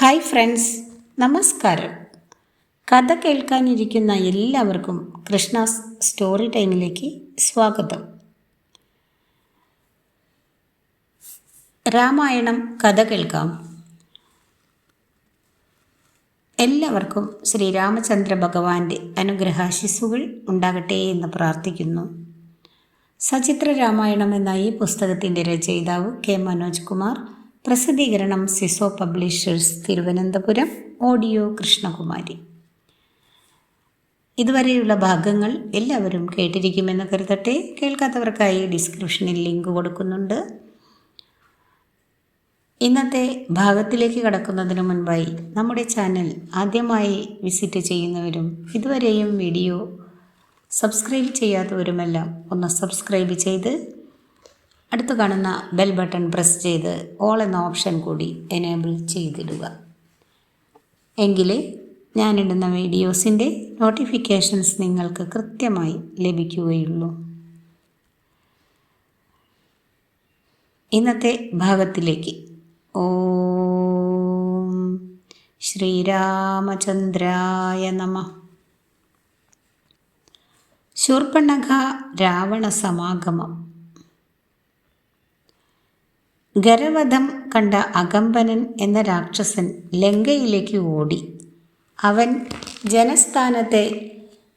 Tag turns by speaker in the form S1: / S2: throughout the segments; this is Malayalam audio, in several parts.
S1: ഹായ് ഫ്രണ്ട്സ് നമസ്കാരം. കഥ കേൾക്കാനിരിക്കുന്ന എല്ലാവർക്കും കൃഷ്ണ സ്റ്റോറി ടൈമിലേക്ക് സ്വാഗതം. രാമായണം കഥ കേൾക്കാം. എല്ലാവർക്കും ശ്രീരാമചന്ദ്ര ഭഗവാന്റെ അനുഗ്രഹാശിസ്സുകൾ ഉണ്ടാകട്ടെ എന്ന് പ്രാർത്ഥിക്കുന്നു. സചിത്ര രാമായണം എന്ന ഈ പുസ്തകത്തിന്റെ രചയിതാവ് കെ മനോജ് കുമാർ പ്രസിദ്ധീകരണം സിസോ പബ്ലിഷേഴ്സ് തിരുവനന്തപുരം ഓഡിയോ കൃഷ്ണകുമാരി. ഇതുവരെയുള്ള ഭാഗങ്ങൾ എല്ലാവരും കേട്ടിരിക്കുമെന്ന് കരുതട്ടെ. കേൾക്കാത്തവർക്കായി ഡിസ്ക്രിപ്ഷനിൽ ലിങ്ക് കൊടുക്കുന്നുണ്ട്. ഇന്നത്തെ ഭാഗത്തിലേക്ക് കടക്കുന്നതിന് മുൻപായി നമ്മുടെ ചാനൽ ആദ്യമായി വിസിറ്റ് ചെയ്യുന്നവരും ഇതുവരെയും വീഡിയോ സബ്സ്ക്രൈബ് ചെയ്യാത്തവരുമെല്ലാം ഒന്ന് സബ്സ്ക്രൈബ് ചെയ്ത് അടുത്ത് കാണുന്ന ബെൽ ബട്ടൺ പ്രസ് ചെയ്ത് ഓൾ എന്ന ഓപ്ഷൻ കൂടി എനേബിൾ ചെയ്തിടുക. എങ്കിലേ ഞാനിടുന്ന വീഡിയോസിന്റെ നോട്ടിഫിക്കേഷൻസ് നിങ്ങൾക്ക് കൃത്യമായി ലഭിക്കുകയുള്ളൂ. ഇന്നത്തെ ഭാഗത്തിലേക്ക്. ഓം ശ്രീരാമചന്ദ്രായ നമ. ശൂർപ്പണഖ രാവണ സമാഗമം. ഗരവധം കണ്ട അകമ്പനൻ എന്ന രാക്ഷസൻ ലങ്കയിലേക്ക് ഓടി. അവൻ ജനസ്ഥാനത്തെ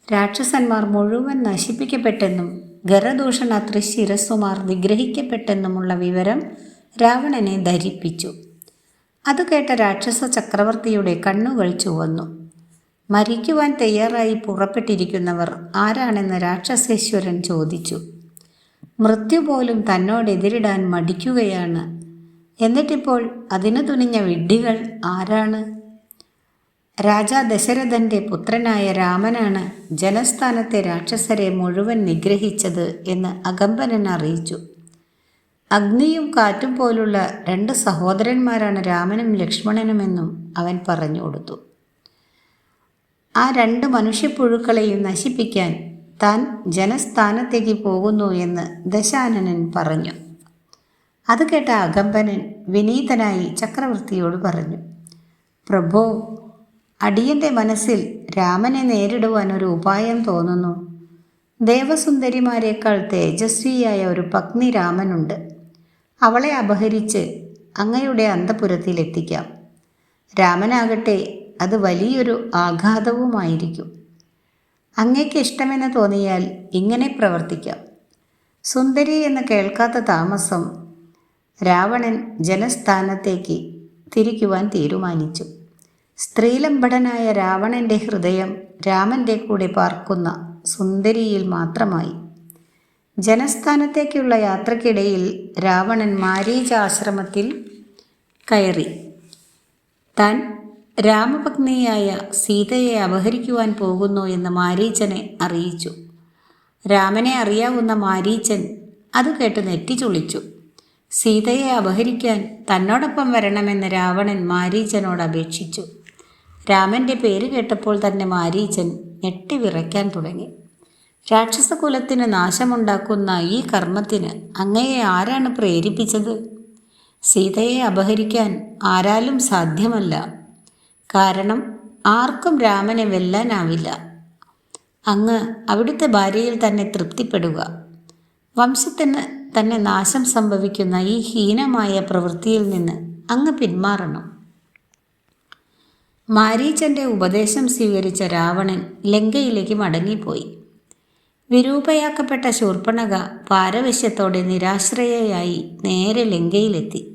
S1: രാക്ഷസന്മാർ മുഴുവൻ നശിപ്പിക്കപ്പെട്ടെന്നും ഗരദൂഷണ തൃശിരസ്സുമാർ വിഗ്രഹിക്കപ്പെട്ടെന്നുമുള്ള വിവരം രാവണനെ ധരിപ്പിച്ചു. അത് കേട്ട രാക്ഷസ ചക്രവർത്തിയുടെ കണ്ണുകൾ ചുവന്നു. മരിക്കുവാൻ തയ്യാറായി പുറപ്പെട്ടിരിക്കുന്നവർ ആരാണെന്ന് രാക്ഷസേശ്വരൻ ചോദിച്ചു. മൃത്യു പോലും തന്നോട് എതിരിടാൻ മടിക്കുകയാണ്. എന്നിട്ടിപ്പോൾ അതിനു തുനിഞ്ഞ വിഡ്ഢികൾ ആരാണ്? രാജാ ദശരഥന്റെ പുത്രനായ രാമനാണ് ജനസ്ഥാനത്തെ രാക്ഷസരെ മുഴുവൻ നിഗ്രഹിച്ചത് എന്ന് അകമ്പനൻ അറിയിച്ചു. അഗ്നിയും കാറ്റും പോലുള്ള രണ്ട് സഹോദരന്മാരാണ് രാമനും ലക്ഷ്മണനുമെന്നും അവൻ പറഞ്ഞു കൊടുത്തു. ആ രണ്ട് മനുഷ്യപ്പുഴുക്കളെയും നശിപ്പിക്കാൻ താൻ ജനസ്ഥാനത്തേക്ക് പോകുന്നു എന്ന് ദശാനനൻ പറഞ്ഞു. അത് കേട്ട അകമ്പനൻ വിനീതനായി ചക്രവർത്തിയോട് പറഞ്ഞു പ്രഭോ അടിയന്റെ മനസ്സിൽ രാമനെ നേരിടുവാൻ ഒരു ഉപായം തോന്നുന്നു. ദേവസുന്ദരിമാരെക്കാൾ തേജസ്വിയായ ഒരു പത്നി രാമനുണ്ട്. അവളെ അപഹരിച്ച് അങ്ങയുടെ അന്തപുരത്തിലെത്തിക്കാം. രാമനാകട്ടെ അത് വലിയൊരു ആഘാതവുമായിരിക്കും. അങ്ങേക്ക് ഇഷ്ടമെന്ന് തോന്നിയാൽ ഇങ്ങനെ പ്രവർത്തിക്കാം. സുന്ദരി എന്ന് കേൾക്കാത്ത താമസം രാവണൻ ജനസ്ഥാനത്തേക്ക് തിരിക്കുവാൻ തീരുമാനിച്ചു. സ്ത്രീലംബടനായ രാവണന്റെ ഹൃദയം രാമന്റെ കൂടെ പാർക്കുന്ന സുന്ദരിയിൽ മാത്രമായി. ജനസ്ഥാനത്തേക്കുള്ള യാത്രക്കിടയിൽ രാവണൻ മാരീചാശ്രമത്തിൽ കയറി. താൻ രാമപത്നിയായ സീതയെ അപഹരിക്കുവാൻ പോകുന്നു എന്ന് മാരീച്ചനെ അറിയിച്ചു. രാമനെ അറിയാവുന്ന മാരീച്ചൻ അത് കേട്ട് നെറ്റിച്ചുളിച്ചു സീതയെ അപഹരിക്കാൻ തന്നോടൊപ്പം വരണമെന്ന് രാവണൻ മാരീച്ചനോട് അപേക്ഷിച്ചു. രാമന്റെ പേര് കേട്ടപ്പോൾ തന്നെ മാരീച്ചൻ ഞെട്ടി വിറയ്ക്കാൻ തുടങ്ങി. രാക്ഷസകുലത്തിന് നാശമുണ്ടാക്കുന്ന ഈ കർമ്മത്തിന് അങ്ങയെ ആരാണ് പ്രേരിപ്പിച്ചത്? സീതയെ അപഹരിക്കാൻ ആരാലും സാധ്യമല്ല. കാരണം ആർക്കും രാമനെ വെല്ലാനാവില്ല. അങ്ങ് അവിടുത്തെ ഭാര്യയിൽ തന്നെ തൃപ്തിപ്പെടുക. വംശത്തിന് തന്നെ നാശം സംഭവിക്കുന്ന ഈ ഹീനമായ പ്രവൃത്തിയിൽ നിന്ന് അങ്ങ് പിന്മാറണം. മാരീച്ചന്റെ ഉപദേശം സ്വീകരിച്ച രാവണൻ ലങ്കയിലേക്ക് മടങ്ങിപ്പോയി. വിരൂപയാക്കപ്പെട്ട ശൂർപ്പണക പാരവശ്യത്തോടെ നിരാശ്രയയായി നേരെ ലങ്കയിലെത്തി.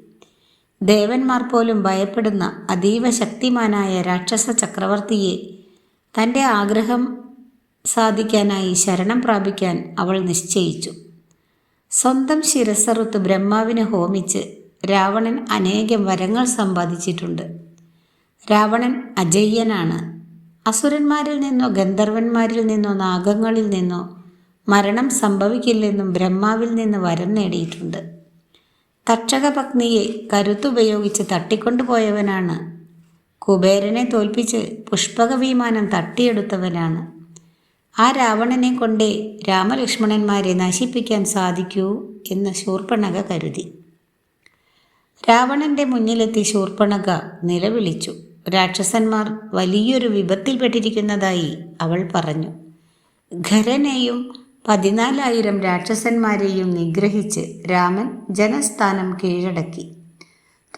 S1: ദേവന്മാർ പോലും ഭയപ്പെടുന്ന അതീവ ശക്തിമാനായ രാക്ഷസ ചക്രവർത്തിയെ തന്റെ ആഗ്രഹം സാധിക്കാനായി ശരണം പ്രാപിക്കാൻ അവൾ നിശ്ചയിച്ചു. സ്വന്തം ശിരസറുത്ത് ബ്രഹ്മാവിനെ ഹോമിച്ച് രാവണൻ അനേകം വരങ്ങൾ സമ്പാദിച്ചിട്ടുണ്ട്. രാവണൻ അജയ്യനാണ്. അസുരന്മാരിൽ നിന്നോ ഗന്ധർവന്മാരിൽ നിന്നോ നാഗങ്ങളിൽ നിന്നോ മരണം സംഭവിക്കില്ലെന്നും ബ്രഹ്മാവിൽ നിന്ന് വരം നേടിയിട്ടുണ്ട്. തക്ഷകപത്നിയെ കരുത്തുപയോഗിച്ച് തട്ടിക്കൊണ്ടുപോയവനാണ്. കുബേരനെ തോൽപ്പിച്ച് പുഷ്പക വിമാനം തട്ടിയെടുത്തവനാണ്. ആ രാവണനെ കൊണ്ടേ രാമലക്ഷ്മണന്മാരെ നശിപ്പിക്കാൻ സാധിക്കൂ എന്ന് ശൂർപ്പണക കരുതി. രാവണന്റെ മുന്നിലെത്തി ശൂർപ്പണക നിലവിളിച്ചു. രാക്ഷസന്മാർ വലിയൊരു വിപത്തിൽപ്പെട്ടിരിക്കുന്നതായി അവൾ പറഞ്ഞു. ഖരനെയും പതിനാലായിരം രാക്ഷസന്മാരെയും നിഗ്രഹിച്ച് രാമൻ ജനസ്ഥാനം കീഴടക്കി.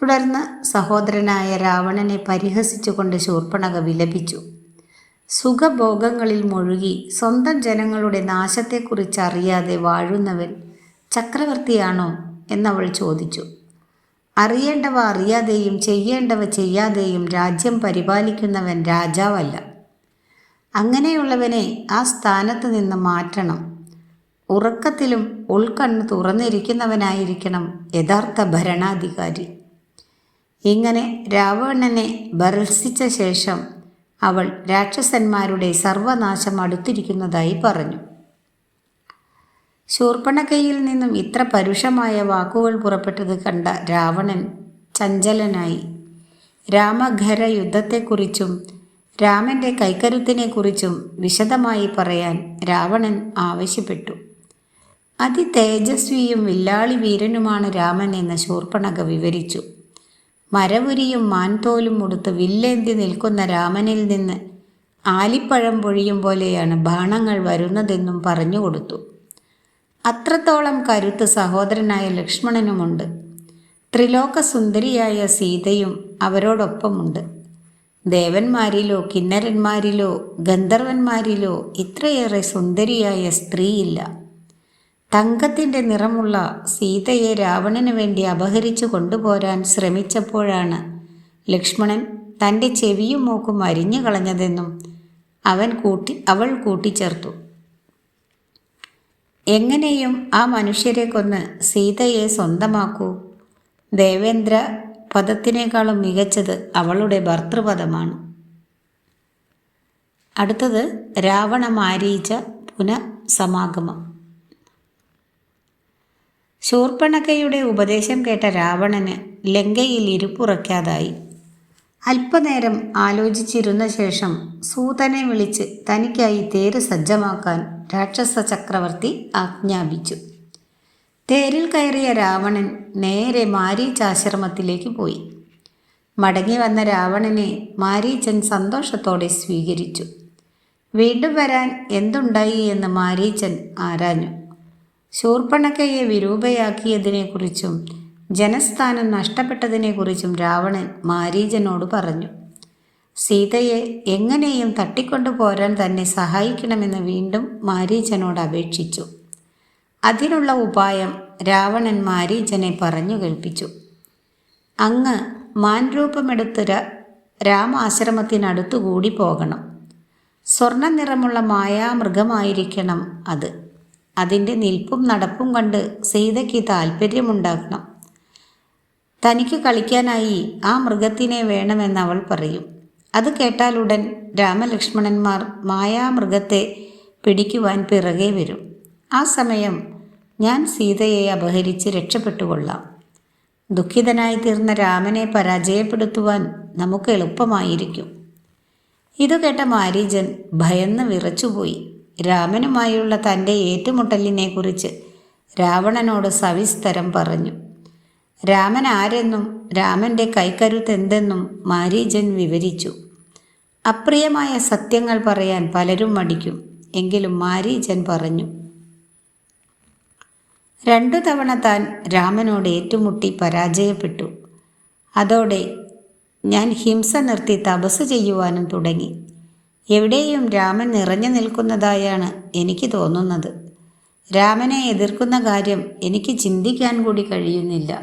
S1: തുടർന്ന് സഹോദരനായ രാവണനെ പരിഹസിച്ചുകൊണ്ട് ശൂർപ്പണക വിലപിച്ചു. സുഖഭോഗങ്ങളിൽ മുഴുകി സ്വന്തം ജനങ്ങളുടെ നാശത്തെക്കുറിച്ച് അറിയാതെ വാഴുന്നവൻ ചക്രവർത്തിയാണോ എന്നവൾ ചോദിച്ചു. അറിയേണ്ടവ അറിയാതെയും ചെയ്യേണ്ടവ ചെയ്യാതെയും രാജ്യം പരിപാലിക്കുന്നവൻ രാജാവല്ല. അങ്ങനെയുള്ളവനെ ആ സ്ഥാനത്ത് നിന്ന് മാറ്റണം. ഉറക്കത്തിലും ഉൾക്കണ്ണ് തുറന്നിരിക്കുന്നവനായിരിക്കണം യഥാർത്ഥ ഭരണാധികാരി. ഇങ്ങനെ രാവണനെ ബർസിച്ച ശേഷം അവൾ രാക്ഷസന്മാരുടെ സർവനാശം അടുത്തിരിക്കുന്നതായി പറഞ്ഞു. ശൂർപ്പണക്കയിൽ നിന്നും ഇത്ര പരുഷമായ വാക്കുകൾ പുറപ്പെട്ടത് കണ്ട രാവണൻ ചഞ്ചലനായി. രാമഘര യുദ്ധത്തെക്കുറിച്ചും രാമന്റെ കൈക്കരുത്തിനെക്കുറിച്ചും വിശദമായി പറയാൻ രാവണൻ ആവശ്യപ്പെട്ടു. അതിതേജസ്വിയും വില്ലാളി വീരനുമാണ് രാമൻ എന്ന് ശൂർപ്പണക വിവരിച്ചു. മരവുരിയും മാൻതോലും ഉടുത്ത് വില്ലേന്തി നിൽക്കുന്ന രാമനിൽ നിന്ന് ആലിപ്പഴം പൊഴിയും പോലെയാണ് ബാണങ്ങൾ വരുന്നതെന്നും പറഞ്ഞുകൊടുത്തു അത്രത്തോളം കരുത്ത് സഹോദരനായ ലക്ഷ്മണനുമുണ്ട്. ത്രിലോക സുന്ദരിയായ സീതയും അവരോടൊപ്പമുണ്ട്. ദേവന്മാരിലോ കിന്നരന്മാരിലോ ഗന്ധർവന്മാരിലോ ഇത്രയേറെ സുന്ദരിയായ സ്ത്രീയില്ല. തങ്കത്തിന്റെ നിറമുള്ള സീതയെ രാവണന് വേണ്ടി അപഹരിച്ചു കൊണ്ടുപോരാൻ ശ്രമിച്ചപ്പോഴാണ് ലക്ഷ്മണൻ തന്റെ ചെവിയും മൂക്കും അരിഞ്ഞു കളഞ്ഞതെന്നും അവൻ കൂട്ടി അവൾ കൂട്ടിച്ചേർത്തു. എങ്ങനെയും ആ മനുഷ്യരെ കൊന്ന് സീതയെ സ്വന്തമാക്കൂ. ദേവേന്ദ്ര പദത്തിനേക്കാളും മികച്ചത് അവളുടെ ഭർത്തൃപദമാണ്. അടുത്തത് രാവണ മാരീച പുനഃസമാഗമം. ശൂർപ്പണക്കയുടെ ഉപദേശം കേട്ട രാവണന് ലങ്കയിൽ ഇരുപ്പുറയ്ക്കാതായി അല്പനേരം ആലോചിച്ചിരുന്ന ശേഷം സൂതനെ വിളിച്ച് തനിക്കായി തേര് സജ്ജമാക്കാൻ രാക്ഷസ ചക്രവർത്തി ആജ്ഞാപിച്ചു. തേരിൽ കയറിയ രാവണൻ നേരെ മാരീച്ചാശ്രമത്തിലേക്ക് പോയി. മടങ്ങി വന്ന രാവണനെ മാരീച്ചൻ സന്തോഷത്തോടെ സ്വീകരിച്ചു. വീണ്ടും വരാൻ എന്തുണ്ടായി എന്ന് മാരീച്ചൻ ആരാഞ്ഞു. ശൂർപ്പണക്കയെ വിരൂപയാക്കിയതിനെക്കുറിച്ചും ജനസ്ഥാനം നഷ്ടപ്പെട്ടതിനെക്കുറിച്ചും രാവണൻ മാരീജനോട് പറഞ്ഞു. സീതയെ എങ്ങനെയും തട്ടിക്കൊണ്ടു പോരാൻ തന്നെ സഹായിക്കണമെന്ന് വീണ്ടും മാരീജനോട് അപേക്ഷിച്ചു. അതിനുള്ള ഉപായം രാവണൻ മാരീജനെ പറഞ്ഞു കേൾപ്പിച്ചു. അങ്ങ് മാൻരൂപമെടുത്ത് രാമാശ്രമത്തിനടുത്തുകൂടി പോകണം. സ്വർണ നിറമുള്ള മായാമൃഗമായിരിക്കണം അത്. അതിന്റെ നിൽപ്പും നടപ്പും കണ്ട് സീതയ്ക്ക് താല്പര്യമുണ്ടാക്കണം തനിക്ക് കളിക്കാനായി ആ മൃഗത്തിനെ വേണമെന്ന് അവൾ പറയും. അത് കേട്ടാലുടൻ രാമലക്ഷ്മണന്മാർ മായാമൃഗത്തെ പിടിക്കുവാൻ പിറകെ വരും. ആ സമയം ഞാൻ സീതയെ അപഹരിച്ച് രക്ഷപ്പെട്ടുകൊള്ളാം. ദുഃഖിതനായി തീർന്ന രാമനെ പരാജയപ്പെടുത്തുവാൻ നമുക്ക് എളുപ്പമായിരിക്കും. ഇതു കേട്ട മാരീജൻ ഭയന്ന് വിറച്ചുപോയി. രാമനുമായുള്ള തന്റെ ഏറ്റുമുട്ടലിനെക്കുറിച്ച് രാവണനോട് സവിസ്തരം പറഞ്ഞു. രാമൻ ആരെന്നും രാമന്റെ കൈക്കരുത്തെന്തെന്നും മാരീജൻ വിവരിച്ചു. അപ്രിയമായ സത്യങ്ങൾ പറയാൻ പലരും മടിക്കും എങ്കിലും മാരീജൻ പറഞ്ഞു. രണ്ടു തവണ താൻ രാമനോട് ഏറ്റുമുട്ടി പരാജയപ്പെട്ടു. അതോടെ ഞാൻ ഹിംസ നിർത്തി തപസ് ചെയ്യുവാനും തുടങ്ങി. എവിടെയും രാമൻ നിറഞ്ഞു നിൽക്കുന്നതായാണ് എനിക്ക് തോന്നുന്നത്. രാമനെ എതിർക്കുന്ന കാര്യം എനിക്ക് ചിന്തിക്കാൻ കൂടി കഴിയുന്നില്ല.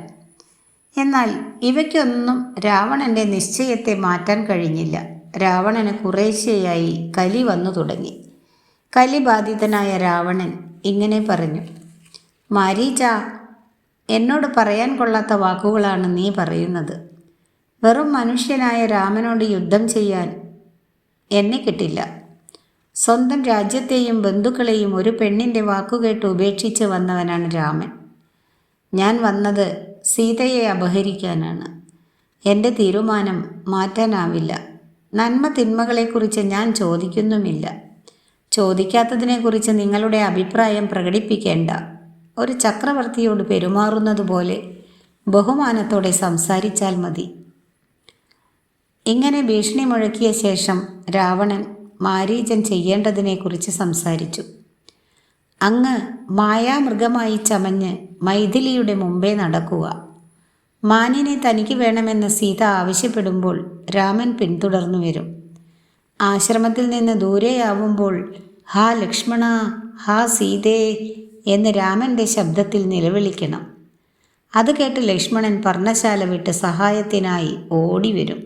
S1: എന്നാൽ ഇവയ്ക്കൊന്നും രാവണന്റെ നിശ്ചയത്തെ മാറ്റാൻ കഴിഞ്ഞില്ല. രാവണന് കുറേശ്ശെയായി കലി വന്നു തുടങ്ങി. കലിബാധിതനായ രാവണൻ ഇങ്ങനെ പറഞ്ഞു മാരീച എന്നോട് പറയാൻ കൊള്ളാത്ത വാക്കുകളാണ് നീ പറയുന്നത്. വെറും മനുഷ്യനായ രാമനോട് യുദ്ധം ചെയ്യാൻ എന്നെ കിട്ടില്ല. സ്വന്തം രാജ്യത്തെയും ബന്ധുക്കളെയും ഒരു പെണ്ണിന്റെ വാക്കുകേട്ട് ഉപേക്ഷിച്ച് വന്നവനാണ് രാമൻ. ഞാൻ വന്നത് സീതയെ അപഹരിക്കാനാണ്. എന്റെ തീരുമാനം മാറ്റാനാവില്ല. നന്മ തിന്മകളെക്കുറിച്ച് ഞാൻ ചോദിക്കുന്നുമില്ല. ചോദിക്കാത്തതിനെക്കുറിച്ച് നിങ്ങളുടെ അഭിപ്രായം പ്രകടിപ്പിക്കേണ്ട. ഒരു ചക്രവർത്തിയോട് പെരുമാറുന്നത് പോലെ ബഹുമാനത്തോടെ സംസാരിച്ചാൽ മതി. ഇങ്ങനെ ഭീഷണി മുഴക്കിയ ശേഷം രാവണൻ മാരീചൻ ചെയ്യേണ്ടതിനെക്കുറിച്ച് സംസാരിച്ചു. അങ്ങ് മായാമൃഗമായി ചമഞ്ഞ് മൈഥിലിയുടെ മുമ്പേ നടക്കുക. മാനിനെ തനിക്ക് വേണമെന്ന് സീത ആവശ്യപ്പെടുമ്പോൾ രാമൻ പിന്തുടർന്നു വരും. ആശ്രമത്തിൽ നിന്ന് ദൂരെയാവുമ്പോൾ ഹാ ലക്ഷ്മണ ഹാ സീതേ എന്ന് രാമന്റെ ശബ്ദത്തിൽ നിലവിളിക്കണം. അത് കേട്ട് ലക്ഷ്മണൻ പർണശാല വിട്ട് സഹായത്തിനായി ഓടി വരും.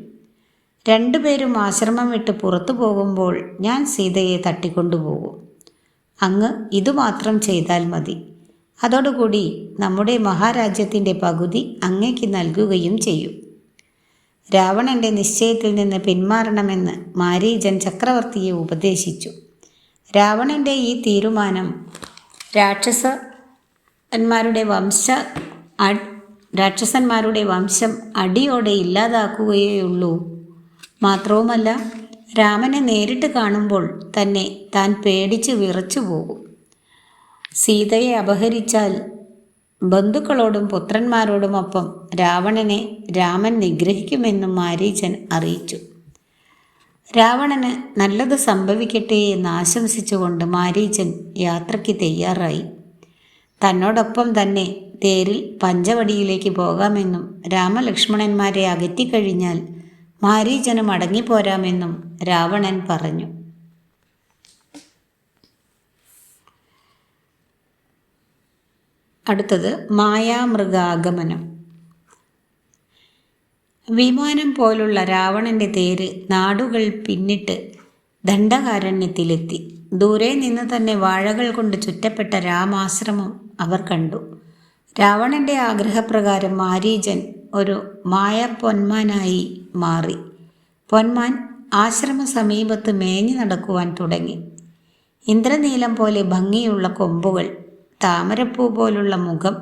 S1: രണ്ടുപേരും ആശ്രമം വിട്ട് പുറത്തു പോകുമ്പോൾ ഞാൻ സീതയെ തട്ടിക്കൊണ്ടുപോകും. അങ്ങ് ഇതുമാത്രം ചെയ്താൽ മതി. അതോടുകൂടി നമ്മുടെ മഹാരാജ്യത്തിന്റെ പകുതി അങ്ങയ്ക്ക് നൽകുകയും ചെയ്യും. രാവണന്റെ നിശ്ചയത്തിൽ നിന്ന് പിന്മാറണമെന്ന് മാരീജൻ ചക്രവർത്തിയെ ഉപദേശിച്ചു. രാവണന്റെ ഈ തീരുമാനം രാക്ഷസന്മാരുടെ വംശ രാക്ഷസന്മാരുടെ വംശം അടിയോടെ ഇല്ലാതാക്കുകയുള്ളൂ മാത്രവുമല്ല രാമനെ നേരിട്ട് കാണുമ്പോൾ തന്നെ താൻ പേടിച്ച് വിറച്ചു പോകും. സീതയെ അപഹരിച്ചാൽ ബന്ധുക്കളോടും പുത്രന്മാരോടുമൊപ്പം രാവണനെ രാമൻ നിഗ്രഹിക്കുമെന്നും മാരീചൻ അറിയിച്ചു. രാവണന് നല്ലത് സംഭവിക്കട്ടെ എന്ന് ആശംസിച്ചുകൊണ്ട് മാരീചൻ യാത്രയ്ക്ക് തയ്യാറായി. തന്നോടൊപ്പം തന്നെ തേരിൽ പഞ്ചവടിയിലേക്ക് പോകാമെന്നും രാമലക്ഷ്മണന്മാരെ അകറ്റിക്കഴിഞ്ഞാൽ മാരീചന് മടങ്ങിപ്പോരാമെന്നും രാവണൻ പറഞ്ഞു. അടുത്തത് മായാമൃഗാഗമനം. വിമാനം പോലുള്ള രാവണന്റെ തേര് നാടുകൾ പിന്നിട്ട് ദണ്ഡകാരണ്യത്തിലെത്തി. ദൂരെ നിന്ന് തന്നെ വാഴകൾ കൊണ്ട് ചുറ്റപ്പെട്ട രാമാശ്രമം അവർ കണ്ടു. രാവണന്റെ ആഗ്രഹപ്രകാരം മാരീജൻ ഒരു മായ പൊന്മാനായി മാറി. പൊന്മാൻ ആശ്രമ സമീപത്ത് മേഞ്ഞു നടക്കുവാൻ തുടങ്ങി. ഇന്ദ്രനീലം പോലെ ഭംഗിയുള്ള കൊമ്പുകൾ താമരപ്പൂ പോലുള്ള മുഖം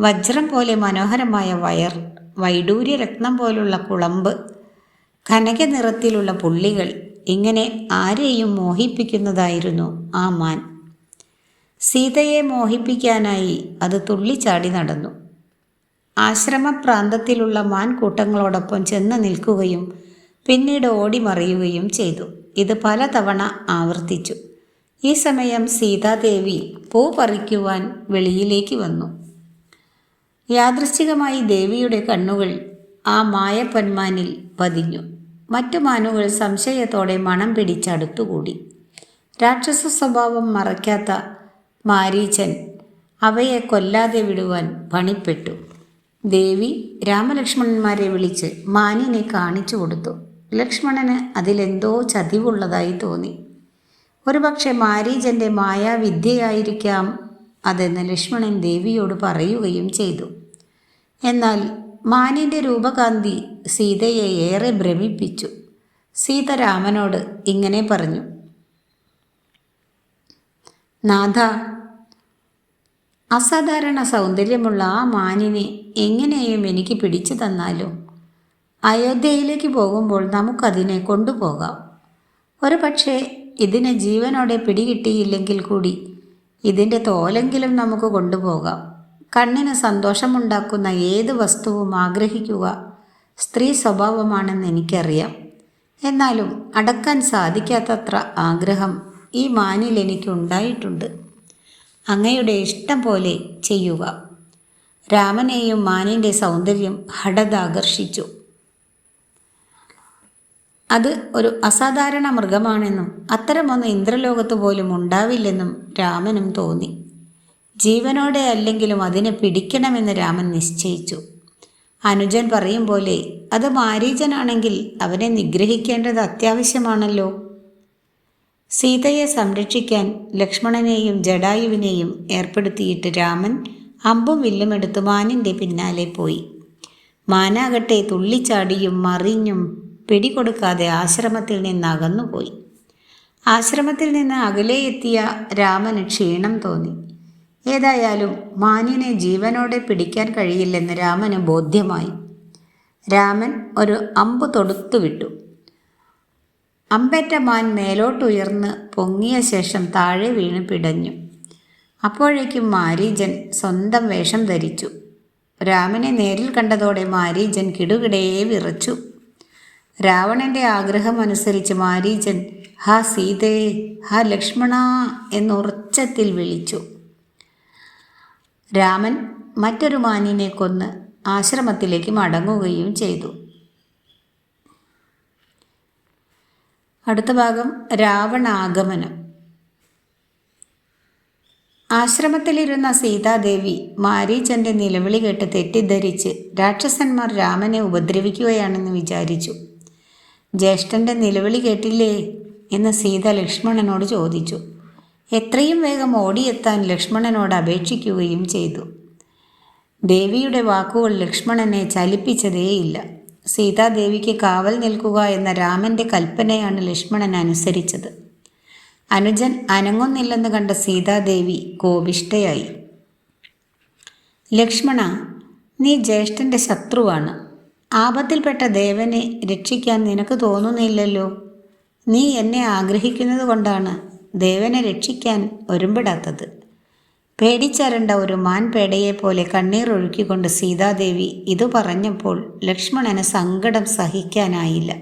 S1: വജ്രം പോലെ മനോഹരമായ വയർ വൈഡൂര്യ രത്നം പോലുള്ള കുളമ്പ് കനക നിറത്തിലുള്ള പുള്ളികൾ ഇങ്ങനെ ആരെയും മോഹിപ്പിക്കുന്നതായിരുന്നു ആ മാൻ. സീതയെ മോഹിപ്പിക്കാനായി അത് തുള്ളിച്ചാടി നടന്നു. ആശ്രമപ്രാന്തത്തിലുള്ള മാൻകൂട്ടങ്ങളോടൊപ്പം ചെന്ന് നിൽക്കുകയും പിന്നീട് ഓടിമറിയുകയും ചെയ്തു. ഇത് പലതവണ ആവർത്തിച്ചു. ഈ സമയം സീതാദേവി പൂ പറിക്കുവാൻ വെളിയിലേക്ക് വന്നു. യാദൃശ്ചികമായി ദേവിയുടെ കണ്ണുകൾ ആ മായപ്പൊന്മാനിൽ പതിഞ്ഞു. മറ്റു മാനുകൾ സംശയത്തോടെ മണം പിടിച്ചടുത്തുകൂടി രാക്ഷസ സ്വഭാവം മറയ്ക്കാത്ത മാരീച്ചൻ അവയെ കൊല്ലാതെ വിടുവാൻ പണിപ്പെട്ടു. ദേവി രാമലക്ഷ്മണന്മാരെ വിളിച്ച് മാനിനെ കാണിച്ചു കൊടുത്തു. ലക്ഷ്മണന് അതിലെന്തോ ചതിവുള്ളതായി തോന്നി. ഒരുപക്ഷെ മാരീജന്റെ മായാവിദ്യയായിരിക്കാം അതെന്ന് ലക്ഷ്മണൻ ദേവിയോട് പറയുകയും ചെയ്തു. എന്നാൽ മാനിന്റെ രൂപകാന്തി സീതയെ ഏറെ ഭ്രമിപ്പിച്ചു. സീത രാമനോട് ഇങ്ങനെ പറഞ്ഞു. നാഥ അസാധാരണ സൗന്ദര്യമുള്ള ആ മാനിനെ എങ്ങനെയും എനിക്ക് പിടിച്ചു തന്നാലോ? അയോധ്യയിലേക്ക് പോകുമ്പോൾ നമുക്കതിനെ കൊണ്ടുപോകാം. ഒരു പക്ഷേ ഇതിനെ ജീവനോടെ പിടികിട്ടിയില്ലെങ്കിൽ കൂടി ഇതിന്റെ തോലെങ്കിലും നമുക്ക് കൊണ്ടുപോകാം. കണ്ണിന് സന്തോഷമുണ്ടാക്കുന്ന ഏത് വസ്തുവും ആഗ്രഹിക്കുക സ്ത്രീ സ്വഭാവമാണെന്ന് എനിക്കറിയാം. എന്നാലും അടക്കാൻ സാധിക്കാത്തത്ര ആഗ്രഹം ഈ മാനിൽ എനിക്കുണ്ടായിട്ടുണ്ട്. അങ്ങയുടെ ഇഷ്ടം പോലെ ചെയ്യുക. രാമനെയും മാനിന്റെ സൗന്ദര്യം ഹഠദാകർഷിച്ചു അത് ഒരു അസാധാരണ മൃഗമാണെന്നും അത്തരമൊന്ന് ഇന്ദ്രലോകത്ത് പോലും ഉണ്ടാവില്ലെന്നും രാമനും തോന്നി. ജീവനോടെ അല്ലെങ്കിലും അതിനെ പിടിക്കണമെന്ന് രാമൻ നിശ്ചയിച്ചു. അനുജൻ പറയും പോലെ അത് മാരീജനാണെങ്കിൽ അവനെ നിഗ്രഹിക്കേണ്ടത് അത്യാവശ്യമാണല്ലോ. സീതയെ സംരക്ഷിക്കാൻ ലക്ഷ്മണനെയും ജഡായുവിനെയും ഏർപ്പെടുത്തിയിട്ട് രാമൻ അമ്പും വില്ലുമെടുത്ത് മാനിന്റെ പിന്നാലെ പോയി. മാനാകട്ടെ തുള്ളിച്ചാടിയും മറിഞ്ഞും പിടികൊടുക്കാതെ ആശ്രമത്തിൽ നിന്ന് അകന്നുപോയി ആശ്രമത്തിൽ നിന്ന് അകലെ എത്തിയ രാമന് ക്ഷീണം തോന്നി. ഏതായാലും മാനിനെ ജീവനോടെ പിടിക്കാൻ കഴിയില്ലെന്ന് രാമന് ബോധ്യമായി. രാമൻ ഒരു അമ്പ് തൊടുത്തുവിട്ടു. അമ്പേറ്റ മാൻ മേലോട്ടുയർന്ന് പൊങ്ങിയ ശേഷം താഴെ വീണ് പിടഞ്ഞു. അപ്പോഴേക്കും മാരീജൻ സ്വന്തം വേഷം ധരിച്ചു. രാമനെ നേരിൽ കണ്ടതോടെ മാരീജൻ കിടുകിടയെ വിറച്ചു. രാവണന്റെ ആഗ്രഹമനുസരിച്ച് മാരീജൻ ഹാ സീതേ ഹാ ലക്ഷ്മണ എന്നുറച്ചത്തിൽ വിളിച്ചു. രാമൻ മറ്റൊരു മാനിനെ കൊന്ന് ആശ്രമത്തിലേക്ക് മടങ്ങുകയും ചെയ്തു. അടുത്ത ഭാഗം രാവണാഗമനം. ആശ്രമത്തിലിരുന്ന സീതാദേവി മാരീചന്റെ നിലവിളി കേട്ട് തെറ്റിദ്ധരിച്ച് രാക്ഷസന്മാർ രാമനെ ഉപദ്രവിക്കുകയാണെന്ന് വിചാരിച്ചു. ജ്യേഷ്ഠന്റെ നിലവിളി കേട്ടില്ലേ? എന്ന് സീത ലക്ഷ്മണനോട് ചോദിച്ചു. എത്രയും വേഗം ഓടിയെത്താൻ ലക്ഷ്മണനോട് അപേക്ഷിക്കുകയും ചെയ്തു. ദേവിയുടെ വാക്കുകൾ ലക്ഷ്മണനെ ചലിപ്പിച്ചതേയില്ല. സീതാദേവിക്ക് കാവൽ നിൽക്കുക എന്ന രാമന്റെ കൽപ്പനയാണ് ലക്ഷ്മണൻ അനുസരിച്ചത്. അനുജൻ അനങ്ങുന്നില്ലെന്ന് കണ്ട സീതാദേവി കോപിഷ്ഠയായി. ലക്ഷ്മണ നീ ജ്യേഷ്ഠന്റെ ശത്രുവാണ്. ആപത്തിൽപ്പെട്ട ദേവനെ രക്ഷിക്കാൻ നിനക്ക് തോന്നുന്നില്ലല്ലോ. നീ എന്നെ ആഗ്രഹിക്കുന്നത് കൊണ്ടാണ് ദേവനെ രക്ഷിക്കാൻ ഒരുമ്പിടാത്തത്. പേടിച്ചരണ്ട ഒരു മാൻപേടയെ പോലെ കണ്ണീർ ഒഴുക്കിക്കൊണ്ട് സീതാദേവി ഇത് പറഞ്ഞപ്പോൾ ലക്ഷ്മണന് സങ്കടം സഹിക്കാനായില്ല.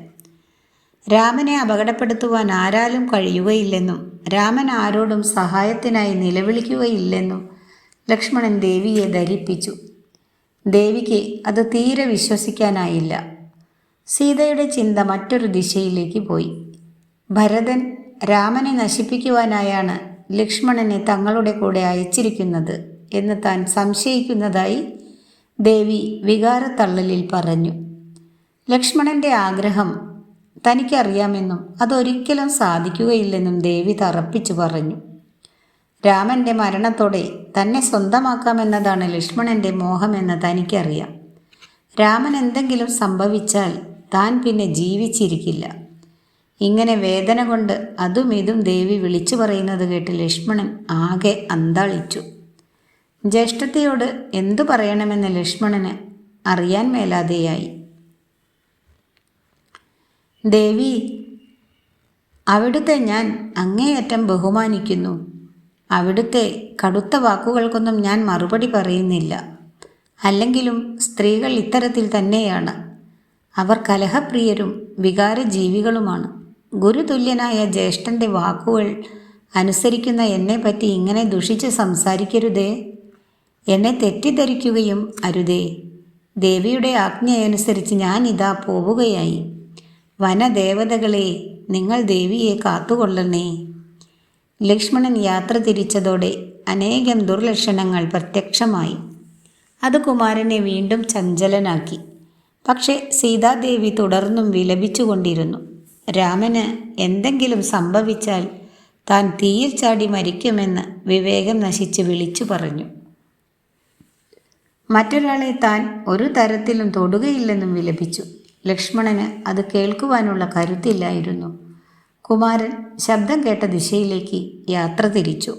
S1: രാമനെ അപകടപ്പെടുത്തുവാൻ ആരാലും കഴിയുകയില്ലെന്നും രാമൻ ആരോടും സഹായത്തിനായി നിലവിളിക്കുകയില്ലെന്നും ലക്ഷ്മണൻ ദേവിയെ ധരിപ്പിച്ചു. ദേവിക്ക് അത് തീരെ വിശ്വസിക്കാനായില്ല. സീതയുടെ ചിന്ത മറ്റൊരു ദിശയിലേക്ക് പോയി. ഭരതൻ രാമനെ നശിപ്പിക്കുവാനായാണ് ലക്ഷ്മണനെ തങ്ങളുടെ കൂടെ അയച്ചിരിക്കുന്നത് എന്ന് താൻ സംശയിക്കുന്നതായി ദേവി വികാരത്തള്ളലിൽ പറഞ്ഞു. ലക്ഷ്മണന്റെ ആഗ്രഹം തനിക്കറിയാമെന്നും അതൊരിക്കലും സാധിക്കുകയില്ലെന്നും ദേവി തറപ്പിച്ചു പറഞ്ഞു. രാമന്റെ മരണത്തോടെ തന്നെ സ്വന്തമാക്കാമെന്നതാണ് ലക്ഷ്മണന്റെ മോഹമെന്ന് തനിക്കറിയാം. രാമൻ എന്തെങ്കിലും സംഭവിച്ചാൽ താൻ പിന്നെ ജീവിച്ചിരിക്കില്ല. ഇങ്ങനെ വേദന കൊണ്ട് അതും ഇതും ദേവി വിളിച്ചു പറയുന്നത് കേട്ട് ലക്ഷ്മണൻ ആകെ അന്താളിച്ചു. ജ്യേഷ്ഠത്തെയോട് എന്തു പറയണമെന്ന് ലക്ഷ്മണന് അറിയാൻ മേലാതെയായി. ദേവി അവിടുത്തെ ഞാൻ അങ്ങേയറ്റം ബഹുമാനിക്കുന്നു. അവിടുത്തെ കടുത്ത വാക്കുകൾക്കൊന്നും ഞാൻ മറുപടി പറയുന്നില്ല. അല്ലെങ്കിലും സ്ത്രീകൾ ഇത്തരത്തിൽ തന്നെയാണ്. അവർ കലഹപ്രിയരും വികാരജീവികളുമാണ്. ഗുരുതുല്യനായ ജ്യേഷ്ഠന്റെ വാക്കുകൾ അനുസരിക്കുന്ന എന്നെ പറ്റി ഇങ്ങനെ ദുഷിച്ച് സംസാരിക്കരുതേ. എന്നെ തെറ്റിദ്ധരിക്കുകയും അരുതേ. ദേവിയുടെ ആജ്ഞയനുസരിച്ച് ഞാൻ ഇതാ പോവുകയായി. വനദേവതകളെ നിങ്ങൾ ദേവിയെ കാത്തുകൊള്ളണേ. ലക്ഷ്മണൻ യാത്ര തിരിച്ചതോടെ അനേകം ദുർലക്ഷണങ്ങൾ പ്രത്യക്ഷമായി. അത് കുമാരനെ വീണ്ടും ചഞ്ചലനാക്കി. പക്ഷേ സീതാദേവി തുടർന്നും വിലപിച്ചുകൊണ്ടിരുന്നു. രാമന് എന്തെങ്കിലും സംഭവിച്ചാൽ താൻ തീയിൽ ചാടി മരിക്കുമെന്ന് വിവേകം നശിച്ച് വിളിച്ചു പറഞ്ഞു. മറ്റൊരാളെ താൻ ഒരു തരത്തിലും തൊടുകയില്ലെന്നും വിലപിച്ചു. ലക്ഷ്മണന് അത് കേൾക്കുവാനുള്ള കരുത്തില്ലായിരുന്നു. കുമാരൻ ശബ്ദം കേട്ട ദിശയിലേക്ക് യാത്ര തിരിച്ചു.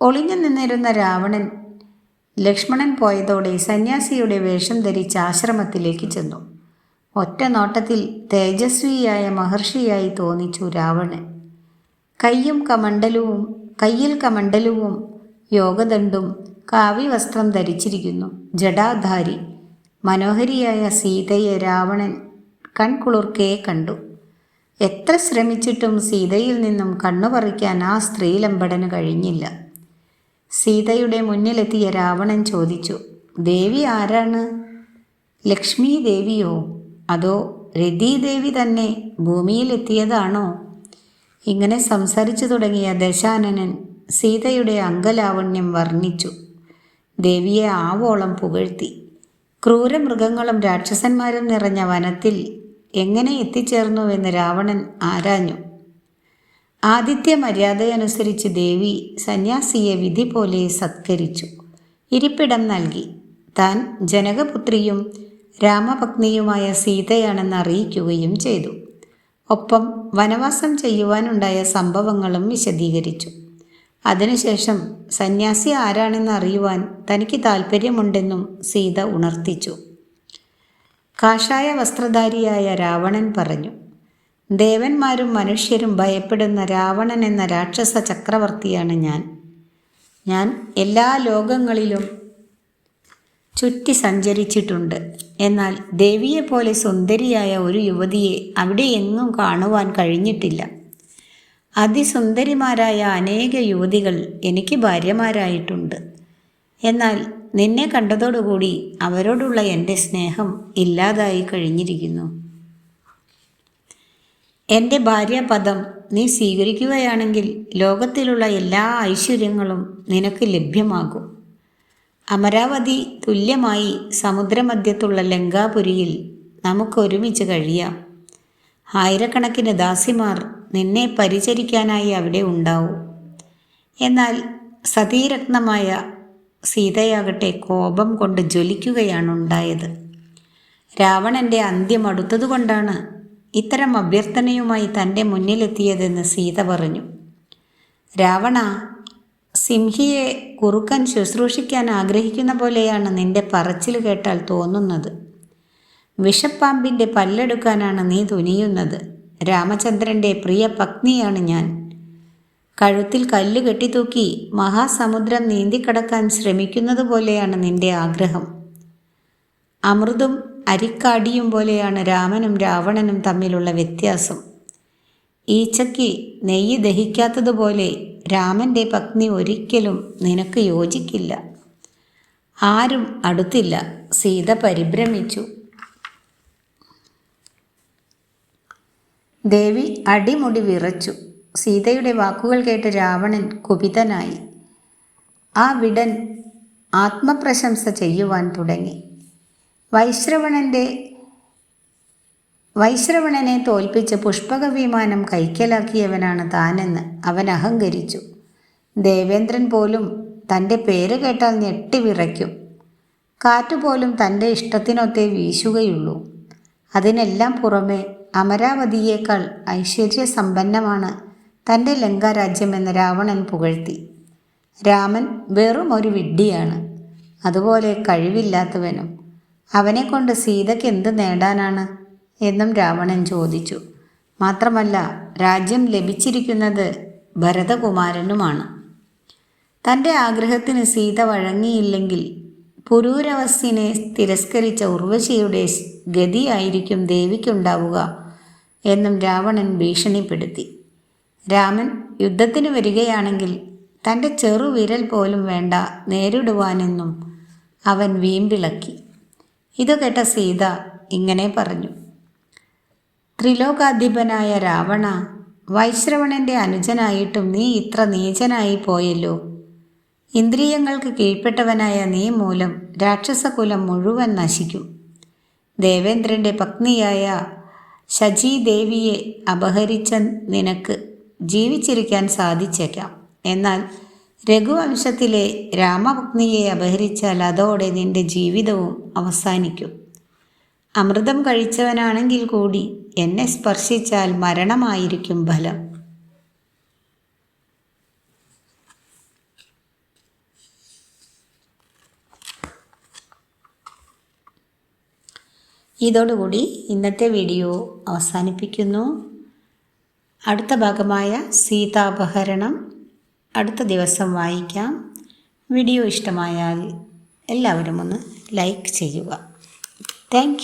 S1: ഒളിഞ്ഞു നിന്നിരുന്ന രാവണൻ ലക്ഷ്മണൻ പോയതോടെ സന്യാസിയുടെ വേഷം ധരിച്ച് ആശ്രമത്തിലേക്ക് ചെന്നു. ഒറ്റ നോട്ടത്തിൽ തേജസ്വിയായ മഹർഷിയായി തോന്നിച്ചു രാവണൻ. കയ്യും കമണ്ഡലവും കയ്യിൽ കമണ്ഡലവും യോഗദണ്ഡും കാവ്യവസ്ത്രം ധരിച്ചിരിക്കുന്നു. ജടാധാരി. മനോഹരിയായ സീതയെ രാവണൻ കൺകുളിർക്കേ കണ്ടു. എത്ര ശ്രമിച്ചിട്ടും സീതയിൽ നിന്നും കണ്ണു പറിക്കാൻ ആ സ്ത്രീലമ്പടന് കഴിഞ്ഞില്ല. സീതയുടെ മുന്നിലെത്തിയ രാവണൻ ചോദിച്ചു ദേവി ആരാണ്? ലക്ഷ്മി ദേവിയോ അതോ രതീദേവി തന്നെ ഭൂമിയിലെത്തിയതാണോ? ഇങ്ങനെ സംസാരിച്ചു തുടങ്ങിയ ദശാനനൻ സീതയുടെ അങ്കലാവണ്യം വർണിച്ചു. ദേവിയെ ആവോളം പുകഴ്ത്തി. ക്രൂരമൃഗങ്ങളും രാക്ഷസന്മാരും നിറഞ്ഞ വനത്തിൽ എങ്ങനെ എത്തിച്ചേർന്നുവെന്ന് രാവണൻ ആരാഞ്ഞു. ആദിത്യ മര്യാദയനുസരിച്ച് ദേവി സന്യാസിയെ വിധി പോലെ സത്കരിച്ചു. ഇരിപ്പിടം നൽകി. താൻ ജനകപുത്രിയും രാമപത്നിയുമായ സീതയാണെന്ന് അറിയിക്കുകയും ചെയ്തു. ഒപ്പം വനവാസം ചെയ്യുവാനുണ്ടായ സംഭവങ്ങളും വിശദീകരിച്ചു. അതിനുശേഷം സന്യാസി ആരാണെന്ന് അറിയുവാൻ തനിക്ക് താല്പര്യമുണ്ടെന്നും സീത ഉണർത്തിച്ചു. കാഷായ വസ്ത്രധാരിയായ രാവണൻ പറഞ്ഞു ദേവന്മാരും മനുഷ്യരും ഭയപ്പെടുന്ന രാവണൻ എന്ന രാക്ഷസ ചക്രവർത്തിയാണ് ഞാൻ. ഞാൻ എല്ലാ ലോകങ്ങളിലും ചുറ്റി സഞ്ചരിച്ചിട്ടുണ്ട്. എന്നാൽ ദേവിയെപ്പോലെ സുന്ദരിയായ ഒരു യുവതിയെ അവിടെ എങ്ങും കാണുവാൻ കഴിഞ്ഞിട്ടില്ല. അതിസുന്ദരിമാരായ അനേക യുവതികൾ എനിക്ക് ഭാര്യമാരായിട്ടുണ്ട്. എന്നാൽ നിന്നെ കണ്ടതോടുകൂടി അവരോടുള്ള എന്റെ സ്നേഹം ഇല്ലാതായി കഴിഞ്ഞിരിക്കുന്നു. എന്റെ ഭാര്യാപദം നീ സ്വീകരിക്കുകയാണെങ്കിൽ ലോകത്തിലുള്ള എല്ലാ ഐശ്വര്യങ്ങളും നിനക്ക് ലഭ്യമാകും. അമരാവതി തുല്യമായി സമുദ്രമധ്യത്തുള്ള ലങ്കാപുരിയിൽ നമുക്ക് ഒരുമിച്ച് കഴിയാം. ആയിരക്കണക്കിന് ദാസിമാർ നിന്നെ പരിചരിക്കാനായി അവിടെ ഉണ്ടാവും. എന്നാൽ സതീരത്നമായ സീതയാകട്ടെ കോപം കൊണ്ട് ജ്വലിക്കുകയാണ് ഉണ്ടായത് രാവണന്റെ അന്ത്യം അടുത്തതുകൊണ്ടാണ് ഇത്തരം അഭ്യർത്ഥനയുമായി തന്റെ മുന്നിലെത്തിയതെന്ന് സീത പറഞ്ഞു. രാവണ സിംഹിയെ കുറുക്കൻ ശുശ്രൂഷിക്കാൻ ആഗ്രഹിക്കുന്ന പോലെയാണ് നിന്റെ പറച്ചിൽ കേട്ടാൽ തോന്നുന്നത്. വിഷപ്പാമ്പിന്റെ പല്ലെടുക്കാനാണ് നീ തുനിയുന്നത്. രാമചന്ദ്രന്റെ പ്രിയ പത്നിയാണ് ഞാൻ. കഴുത്തിൽ കല്ല് കെട്ടിത്തൂക്കി മഹാസമുദ്രം നീന്തിക്കടക്കാൻ ശ്രമിക്കുന്നത് പോലെയാണ് നിന്റെ ആഗ്രഹം. അമൃതും അരിക്കാടിയും പോലെയാണ് രാമനും രാവണനും തമ്മിലുള്ള വ്യത്യാസം. ഈച്ചയ്ക്ക് നെയ്യ് ദഹിക്കാത്തതുപോലെ രാമന്റെ പത്നി ഒരിക്കലും നിനക്ക് യോജിക്കില്ല. ആരും അടുത്തില്ല. സീത പരിഭ്രമിച്ചു. ദേവി അടിമുടി വിറച്ചു. സീതയുടെ വാക്കുകൾ കേട്ട് രാവണൻ കുപിതനായി. ആ വിടൻ ആത്മപ്രശംസ ചെയ്യുവാൻ തുടങ്ങി. വൈശ്രവണന്റെ വൈശ്രവണനെ തോൽപ്പിച്ച് പുഷ്പക വിമാനം കൈക്കലാക്കിയവനാണ് താനെന്ന് അവൻ അഹങ്കരിച്ചു. ദേവേന്ദ്രൻ പോലും തന്റെ പേര് കേട്ടാൽ ഞെട്ടിവിറയ്ക്കും. കാറ്റുപോലും തന്റെ ഇഷ്ടത്തിനൊത്തേ വീശുകയുള്ളൂ. അതിനെല്ലാം പുറമെ അമരാവതിയേക്കാൾ ഐശ്വര്യസമ്പന്നമാണ് തന്റെ ലങ്കാരാജ്യമെന്ന് രാവണൻ പുകഴ്ത്തി. രാമൻ വെറും ഒരു വിഡ്ഢിയാണ്. അതുപോലെ കഴിവില്ലാത്തവനും. അവനെക്കൊണ്ട് സീതയ്ക്ക് എന്ത് നേടാനാണ്? എന്നും രാവണൻ ചോദിച്ചു. മാത്രമല്ല രാജ്യം ലഭിച്ചിരിക്കുന്നത് ഭരതകുമാരനുമാണ്. തന്റെ ആഗ്രഹത്തിന് സീത വഴങ്ങിയില്ലെങ്കിൽ പുരൂരവസ്യനെ തിരസ്കരിച്ച ഉർവശിയുടെ ഗതിയായിരിക്കും ദേവിക്കുണ്ടാവുക എന്നും രാവണൻ ഭീഷണിപ്പെടുത്തി. രാമൻ യുദ്ധത്തിന് വരികയാണെങ്കിൽ തന്റെ ചെറുവിരൽ പോലും വേണ്ട നേരിടുവാനെന്നും അവൻ വീമ്പിളക്കി. ഇത് കേട്ട സീത ഇങ്ങനെ പറഞ്ഞു. ത്രിലോകാധിപനായ രാവണ വൈശ്രവണന്റെ അനുജനായിട്ടും നീ ഇത്ര നീചനായി പോയല്ലോ. ഇന്ദ്രിയങ്ങൾക്ക് കീഴ്പ്പെട്ടവനായ നീ മൂലം രാക്ഷസകുലം മുഴുവൻ നശിക്കും. ദേവേന്ദ്രന്റെ പത്നിയായ ശചീദേവിയെ അപഹരിച്ച നിനക്ക് ജീവിച്ചിരിക്കാൻ സാധിച്ചേക്കാം. എന്നാൽ രഘുവംശത്തിലെ രാമപത്നിയെ അപഹരിച്ചാൽ അതോടെ നിന്റെ ജീവിതവും അവസാനിക്കും. അമൃതം കഴിച്ചവനാണെങ്കിൽ കൂടി എന്നെ സ്പർശിച്ചാൽ മരണമായിരിക്കും ഫലം. ഇതോടുകൂടി ഇന്നത്തെ വീഡിയോ അവസാനിപ്പിക്കുന്നു. അടുത്ത ഭാഗമായ സീതാപഹരണം അടുത്ത ദിവസം വായിക്കാം. വീഡിയോ ഇഷ്ടമായാൽ എല്ലാവരും ഒന്ന് ലൈക്ക് ചെയ്യുക. താങ്ക്